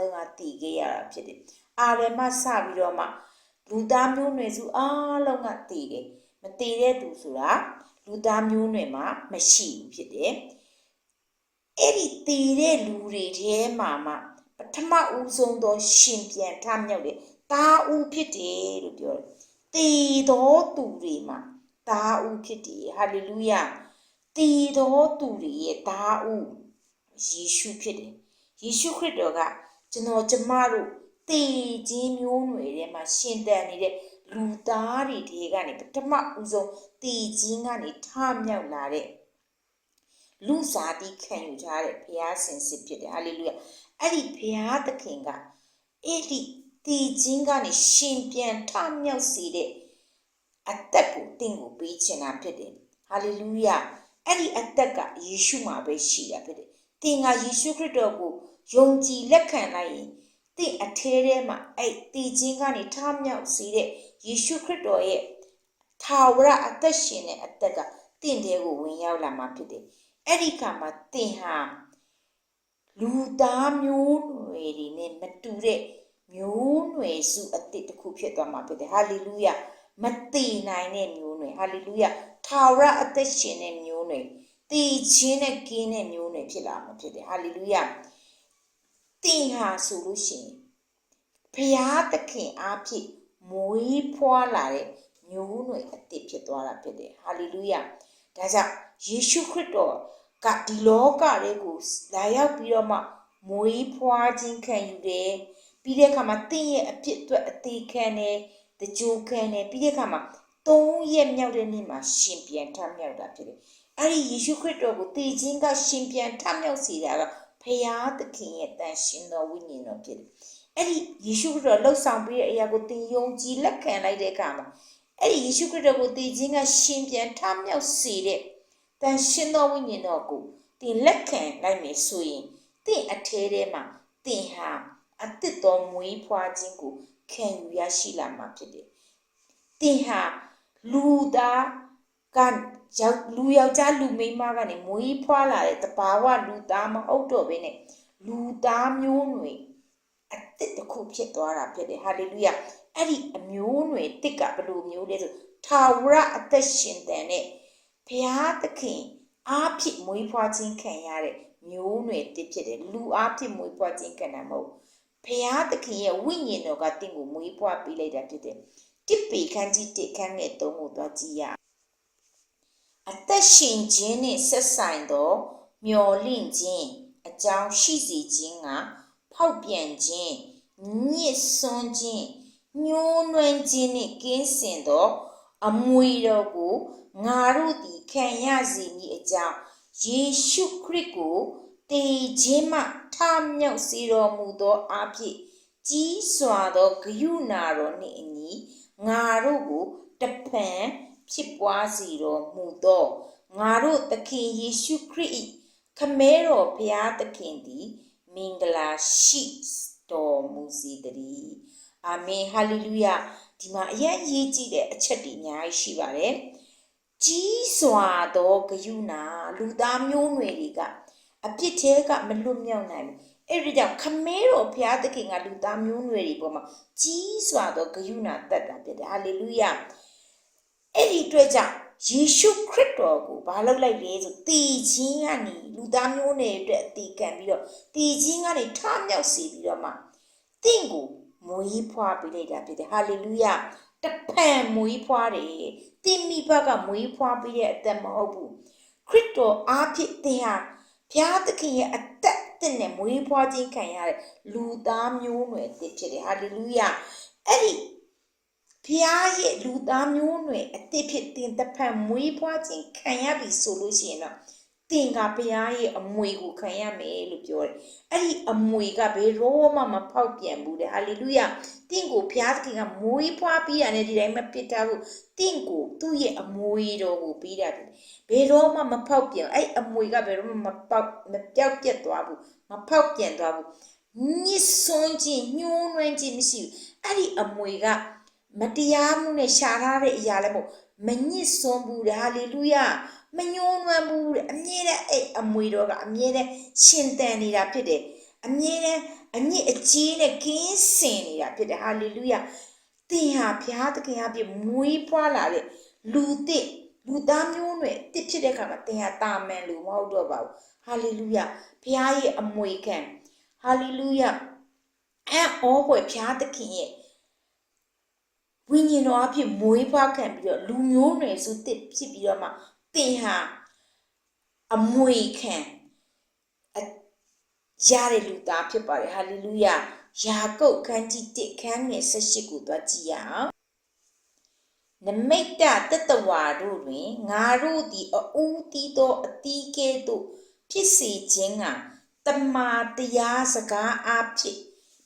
လုံးကတည်ခဲ့ရတာဖြစ်တယ်အာရမစပြီးတော့မှလူသားမျိုးနွယ်စုအားလုံးကတည်တယ်မတည်တဲ့သူဆိုတာလူသားမျိုးနွယ်မှာမရှိဘူးဖြစ်တယ်အဲ့ဒီတည်တဲ့လူတွေထဲမှာမှပထမဦးဆုံးသောရှင်ပြန်ထမြောက်တဲ့တာဦးဖြစ်တယ်လို့ပြောတယ်တည်သောသူတွေမှာတာဦးဖြစ်တယ်ဟာလေလုယာတည်သောသူတွေရဲ့တာဦးယေရှုဖြစ်တယ်ယေရှုခရစ်တော်က ကျွန်တော်ကျမတို့တည်ခြင်းမျိုးနွယ်ထဲမှာရှင်တန်နေတဲ့လူသားတွေတွေကနေပထမဦးဆုံးတည်ခြင်းကနေထမြောက်လာတဲ့လူစားတိခံယူထားတဲ့ဘုရားရှင်စစ်ဖြစ်တယ်ဟာလေလုယာအဲ့ဒီဘုရားသခင်ကအဲ့ဒီတည်ခြင်းကနေရှင်ပြန်ထမြောက်စေတဲ့အသက်ကိုတင့်ကိုပေးချင်တာဖြစ်တယ်ဟာလေလုယာအဲ့ဒီအသက်ကယေရှုမှာပဲရှိတာဖြစ်တယ်သင်ကယေရှုခရစ်တော်ကို ယုံကြည်လက်ခံလိုက်ရင်သင်အထဲထဲမှာအဲ့တည်ခြင်းကနေထမြောက်စေတဲ့ယေရှုခရစ်တော်ရဲ့ထာဝရအသက်ရှင်တဲ့အသက်ကတင့်တဲကိုဝင်ရောက်လာမှာဖြစ်တယ်အဲ့ဒီခါမှာသင်ဟာလူသားမျိုးနွယ်တွေနဲ့မတူတဲ့မျိုးနွယ်စုအသစ်တစ်ခုဖြစ်သွားမှာဖြစ်တယ်ဟာလေလုယာမတည်နိုင်တဲ့မျိုးနွယ်ဟာလေလုယာထာဝရအသက်ရှင်တဲ့မျိုးနွယ်တည်ခြင်းနဲ့ကင်းတဲ့မျိုးနွယ်ဖြစ်လာမှာဖြစ်တယ်ဟာလေလုယာ သင်ဟာဆိုလို့ရှိရင်ဘုရားသခင်အားဖြင့်မွေးဖွားလာတဲ့မျိုးနွယ်အသစ်ဖြစ်သွားတာဖြစ်တယ်ဟာလေလုယာဒါကြောင့်ယေရှုခရစ်တော်ကဒီလောကလေးကိုလာရောက်ပြီးတော့မှမွေးဖွားခြင်းခံယူတယ်ပြီးတဲ့အခါမှာသင်ရဲ့အဖြစ်အတွက်အသေးခံတယ်တကြိုခံတယ်ပြီးတဲ့အခါမှာသုံးရက်မြောက်တဲ့နေ့မှာရှင်ပြန်ထမြောက်တာဖြစ်တယ်အဲ့ဒီယေရှုခရစ်တော်ကိုတည်ခြင်းကရှင်ပြန်ထမြောက်စေတာက ဖရာသခင်ရဲ့တန်ရှင်တော်ဝိညာဉ်တော်ဖြစ်တယ်အဲ့ဒီယေရှုခရစ်တော်လှုပ်ဆောင်ပြီးတဲ့အရာကိုသင်ယုံကြည်လက်ခံလိုက်တဲ့အခါမှာအဲ့ဒီယေရှုခရစ်တော်ကိုတည်ခြင်းကရှင်ပြန်ထမြောက်စေတဲ့တန်ရှင်တော်ဝိညာဉ်တော်ကိုသင်လက်ခံလိုက်မယ်ဆိုရင်သင်အထဲထဲမှာသင်ဟာအသစ်တော်မွေးဖွားခြင်းကိုခံယူရရှိလာမှာဖြစ်တယ်။သင်ဟာလူသား ကယောက်လူယောက်ျားလူမိန်းမကနေမွေးဖွားလာတဲ့တဘာဝလူသားမဟုတ်တော့ဘဲနဲ့လူသားမျိုးနွယ်အသစ်တစ်ခုဖြစ်သွားတာဖြစ်တယ်ဟာလေလုယာအဲ့ဒီအမျိုးနွယ်တစ်ကဘယ်လိုမျိုးလဲဆိုထာဝရအသက်ရှင်တဲ့နဲ့ဘုရားသခင်အားဖြင့်မွေးဖွားခြင်းခံရတဲ့မျိုးနွယ်တစ်ဖြစ်တယ်လူအားဖြင့်မွေးဖွားခြင်းခံတာမဟုတ်ဘုရားသခင်ရဲ့ဝိညာဉ်တော်ကတင့်ကိုမွေးဖွားပေးလိုက်တာဖြစ်တယ်တစ်ပေခန်းကြီးတစ်ခန်းနဲ့သုံးဖို့သွားကြည့်ရ အသက်ရှင်ခြင်းနဲ့ဆက်ဆိုင်သောမျော်လင့်ခြင်းအကြောင်းရှိစေခြင်းကဖောက်ပြန်ခြင်းညစ်စွန်းခြင်းညှိုးနွမ်းခြင်းနှင့်ကင်းစင်သော အမွေတော်ကိုငါတို့သည်ခံရစေမည်အကြောင်းယေရှုခရစ်ကိုတည်ခြင်းမှထမြောက်စေတော်မူသောအဖြစ်ကြီးစွာသောဂယုဏတော်နှင့်အညီငါတို့ကိုတဖန် ဖြစ်ပွားစေတော်မူသောငါတို့သခင်ယေရှုခရစ်၏ခမဲတော်ဘုရားသခင်သည်မင်္ဂလာရှိတော်မူစေတည်းအာမင်ဟာလေလုယာဒီမှာအရင်ရေးကြည့်တဲ့အချက်တွေအများကြီးရှိပါတယ်ကြီးစွာသောဂယုဏလူသားမျိုးနွယ်တွေကအပြစ်သေးကမလွတ်မြောက်နိုင်ဘူးအဲ့ဒီကြောင့်ခမဲတော်ဘုရားသခင်ကလူသားမျိုးနွယ်တွေပေါ်မှာကြီးစွာသောဂယုဏတက်တာဖြစ်တယ်ဟာလေလုယာ အဲ့ဒီအတွက်ကြောင့်ယေရှုခရစ်တော်ကိုဘာလုပ်လိုက်လဲဆိုတည်ခြင်းကနေလူသားမျိုးနွယ်အတွက်အသေးခံပြီးတော့တည်ခြင်းကနေထမြောက်စေပြီးတော့မှတင့်ကိုမွေးဖွားပေးလိုက်တာဖြစ်တယ်ဟာလေလုယာတဖန်မွေးဖွားတယ်တင်မိဘကမွေးဖွားပေးတဲ့အသက်မဟုတ်ဘူးခရစ်တော်အားဖြင့်သင်ဟာဘုရားသခင်ရဲ့အသက်တဲ့နဲ့မွေးဖွားခြင်းခံရတဲ့လူသားမျိုးနွယ်တစ်ဖြစ်တယ်ဟာလေလုယာအဲ့ဒီဘု ရားရဲ့လူသားမျိုးနွယ်အသစ်ဖြစ်တင်တဖန်မွေးဖွားခြင်းခံရပြီဆိုလို့ရှိရင်တော့တင်ကဘုရားရဲ့အမွေကိုခံရမယ်လို့ပြောတယ်။အဲ့ဒီအမွေကဘယ်တော့မှမဖောက်ပြန်ဘူးတဲ့။ဟာလေလုယာ။တင့်ကိုဘုရားသခင်ကမွေးဖွားပြီးရတယ်ဒီတိုင်းမဖြစ်တာဘူး။တင့်ကိုသူ့ရဲ့အမွေတော်ကိုပြီးတာတယ်။ဘယ်တော့မှမဖောက်ပြန်။အဲ့အမွေကဘယ်တော့မှမပေါက်မပြောက်ပြတ်သွားဘူး။မဖောက်ပြန်သွားဘူး။ညစ်စွန်းခြင်းညှိုးနှွမ်းခြင်းမရှိဘူး။အဲ့ဒီအမွေက မတရားမှုနဲ့ရှာထားတဲ့အရာလည်းမဟုတ်မညစ်စွန်းဘူးတဲ့။ဟာလေလုယာ။မညှိုးနွမ်းဘူးတဲ့အမြဲတမ်းအဲ့အမွေတော်ကအမြဲတမ်းရှင်တန်နေတာဖြစ်တယ်အမြဲတမ်းအမြင့်အကြီးနဲ့ကင်းစင်နေတာဖြစ်တယ်ဟာလေလုယာသင်ဟာဘုရားသခင်အပြည့်မွေးဖွားလာတဲ့လူသစ်လူသားမျိုးနွယ်တစ်ဖြစ်တဲ့အခါမှာသင်ဟာတာမန်လူမဟုတ်တော့ပါဘူးဟာလေလုယာဘုရားရဲ့အမွေခံဟာလေလုယာအဲအောဘွယ်ဘုရားသခင်ရဲ့ ဝိညာဉ်တော်အဖြစ်မွေးဖွားခံပြီးတော့လူမျိုးနွယ်စုတစ်ဖြစ်ပြီးတော့မှသင်ဟာအမွေခံအရတဲ့လူသားဖြစ်ပါတယ်ဟာလေလုယာယာကုပ်ခန်းကြီး1ခန်းငယ်18ကိုသွားကြည့်ရအောင်နမိတ်တတတဝါတို့တွင်ငါတို့သည်အဦးတီးသောအတီးကဲ့သို့ဖြစ်စေခြင်းကတမာတရားစကားအဖြစ်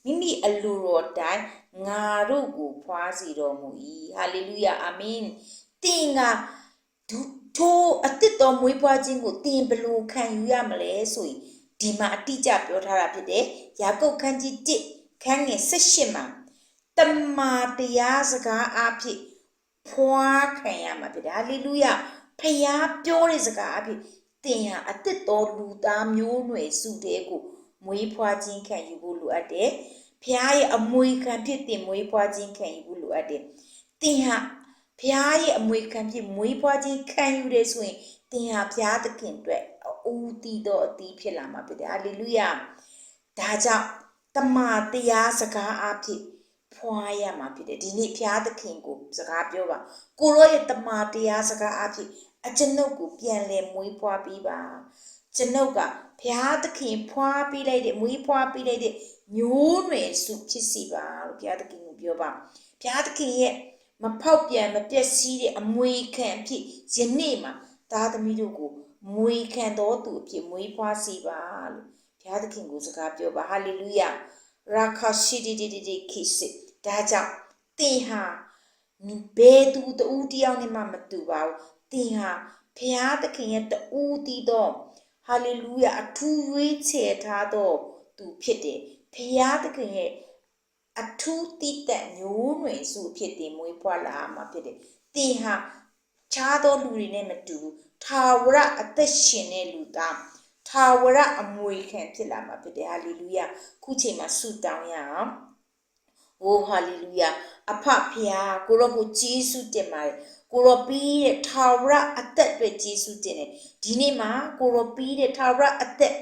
မိမိအလိုတော်တိုင်းငါတို့ကိုဖွားစီတော်မူ၏ဟာလေလုယာအာမင်တင်ကဒုထိုအတစ်တော်မွေးဖွားခြင်းကိုတင်ဘလို့ခံယူရမလဲဆိုရင်ဒီမှာအတိအကျပြောထားတာဖြစ်တယ်ယာကုပ်ခန်းကြီး1ခန်းငယ်18မှာတမာတရားစကားအဖြစ်ဖွားခံရမှာဖြစ်တယ်ဟာလေလုယာဖခင်ပြောတဲ့စကားအဖြစ်တင်ဟာအတစ်တော်လူသားမျိုးနွယ်စုတဲ့ကို မွေးဖွားခြင်းခံယူဖို့လိုအပ်တယ်ဖခင်ရဲ့အမွေခံဖြစ်တင်မွေးဖွားခြင်းခံယူဖို့လိုအပ်တယ်တင်ဟာဖခင်ရဲ့အမွေခံဖြစ်မွေးဖွားခြင်းခံယူတယ်ဆိုရင်တင်ဟာဖခင်သခင်အတွက်ဦးတည်တော်အသီးဖြစ်လာမှာဖြစ်တယ်ဟာလေလုယာဒါကြောင့်တမန်တရားစကားအဖြစ်ဖွာရမှာဖြစ်တယ်ဒီနေ့ဖျားသခင်ကိုစကားပြောပါကိုရောရဲ့တမန်တရားစကားအဖြစ်အကျွန်ုပ်ကိုပြန်လဲမွေးဖွားပြီးပါ ကျွန်ုပ်ကဘုရားသခင်ဖွားပြီးလိုက်တဲ့မွေးဖွားပြီးလိုက်တဲ့မျိုးနွယ်စုဖြစ်စီပါလို့ဘုရားသခင်ကိုပြောပါဘုရားသခင်ရဲ့မဖောက်ပြန်မပြည့်စည်တဲ့အမွေခံဖြစ်ယနေ့မှာသားသမီးတို့ကိုမွေခံတော်သူအဖြစ်မွေးဖွားစီပါလို့ဘုရားသခင်ကိုစကားပြောပါဟာလေလုယာရာခရှိဒီဒီဒီခိစစ်ဒါကြောင့်သင်ဟာဘယ်သူတူတယောက်နဲ့မှမတူပါဘူးသင်ဟာဘုရားသခင်ရဲ့တူတည်သော ဟာလေလုယာအထူးရွေးချယ်ထားသောသူဖြစ်တယ်ဘုရားသခင်ရဲ့အထူးတည်တဲ့မျိုးနွယ်စုဖြစ်တယ်မွေးဖွားလာမှာဖြစ်တယ်သင်ဟာခြားသောလူတွေနဲ့မတူဘူးထာဝရအသက်ရှင်တဲ့လူသားထာဝရအမွေခံဖြစ်လာမှာဖြစ်တယ်ဟာလေလုယာခုချိန်မှာဆုတောင်းရအောင်အိုးဟာလေလုယာအဖဖျားကိုရောကိုဂျေစုတင်ပါတယ် ကိုရောပြီးတဲ့ထာဝရအသက်အတွက်ဂျေစုတင်တယ်ဒီနေ့မှာကိုရောပြီးတဲ့ထာဝရအသက်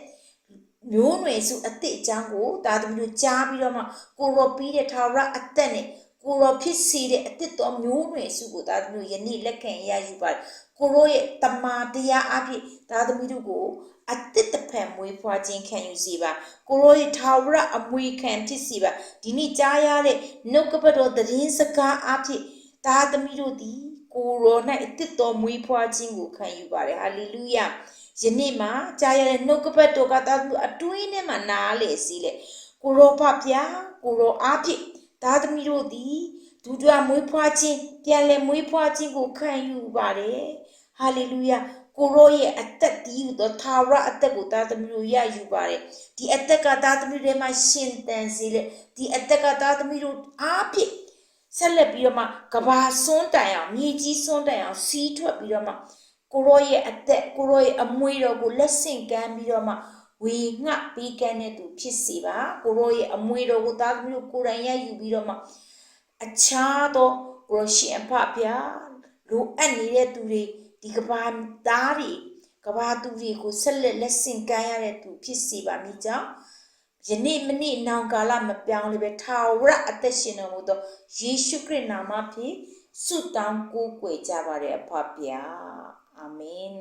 မျိုးနွယ်စုအသက်အကြောင်းကိုတာသမီးတို့ကြားပြီးတော့မှကိုရောပြီးတဲ့ထာဝရအသက်နဲ့ကိုရောဖြစ်စေတဲ့အစ်စ်တော်မျိုးနွယ်စုကိုသားသမီးတို့ယနေ့လက်ခံရယူပါတယ်ကိုရောရဲ့တမာတရားအဖြစ်သားသမီးတို့ကိုအစ်စ်တစ်ဖက်မွေးဖွားခြင်းခံယူစီပါကိုရောရဲ့ထာဝရအမွေခံဖြစ်စီပါဒီနေ့ကြားရတဲ့နှုတ်ကပတ်တော်သတင်းစကားအဖြစ်သားသမီးတို့သည် ကိုရော၌အစ်စ်တော်မွေးဖွားခြင်းကိုခံယူပါတယ်ဟာလေလုယာယနေ့မှာကြားရတဲ့နှုတ်ကပတ်တော်ကသားသမီးအတွင်းထဲမှာနားလေစီလေကိုရောဖပြကိုရောအဖြစ်သားသမီးတို့သည်ဒုဒွမွေးဖွားခြင်းပြန်လည်မွေးဖွားခြင်းကိုခံယူပါတယ်ဟာလေလုယာကိုရောရဲ့အသက်တည်သောသာဝရအသက်ကိုသားသမီးတို့ရယူပါတယ်ဒီအသက်ကသားသမီးတွေမှာရှင်တန်စေလေဒီအသက်ကသားသမီးတို့အားဖြင့် ဆက်လက်ပြီးတော့မှကဘာစွန်းတိုင်အောင်မြေကြီးစွန်းတိုင်အောင်စီးထွက်ပြီးတော့မှကိုရောရဲ့အသက်ကိုရောရဲ့အမွေတော်ကိုလက်ဆင့်ကမ်းပြီးတော့မှဝေငှပေးကမ်းတဲ့သူဖြစ်စီပါကိုရောရဲ့အမွေတော်ကိုသားသမီးတို့ကိုယ်တိုင်ရယူပြီးတော့မှအခြားသောကိုရရှင်ဖဗျာလိုအပ်နေတဲ့သူတွေဒီကဘာသားတွေကဘာသူတွေကိုဆက်လက်လက်ဆင့်ကမ်းရတဲ့သူဖြစ်စီပါမိကြောင်း ယနေ့မနေ့နောင်ကာလမပြောင်းလေပဲထာဝရအသက်ရှင်တော်မူသောယေရှုခရစ်နာမဖြင့်ဆုတောင်းကိုးကွယ်ကြပါれအဖဗျာအာမင်